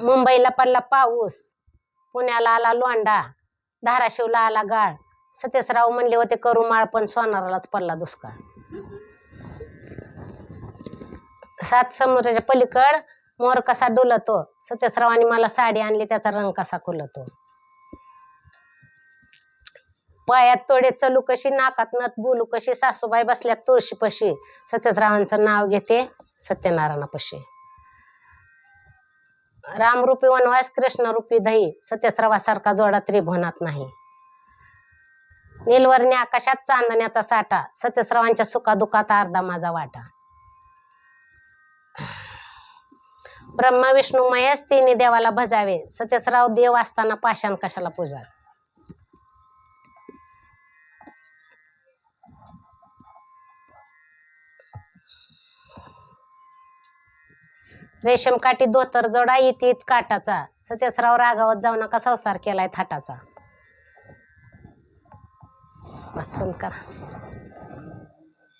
मुंबईला पडला पाऊस. पुण्याला आला लोंडा धाराशिवला आला गाळ. सतीशराव म्हणले होते करू माळ पण सोनारालाच पडला दुष्काळ. सात समुद्राच्या पलीकड मोर कसा डुलतो? सतीशरावांनी मला साडी आणली त्याचा रंग कसा खुलतो? पायात तोडे चलू कशी नाकात नत बोलू कशी सासूबाई बसल्यात तुळशीपशी. सत्यसरावांचं नाव घेते सत्यनारायणापशी. रामरूपी वनवास कृष्णरूपी दही सत्यस्रावासारखा जोडा त्रिभुवनात नाही. नीलवर्णी आकाशात चांदण्याचा साठा सत्यस्रवांच्या सुखादुखात अर्धा माझा वाटा. ब्रह्मा विष्णू महेश तिन्ही देवाला भजावे. सत्यस्राव देव असताना पाषाण कशाला रेशम काठी धोतर जोडा इतीत काटाचा सत्यसराव रागावत जाऊ नका संसार केलाय थाटाचा. बस बंद करा.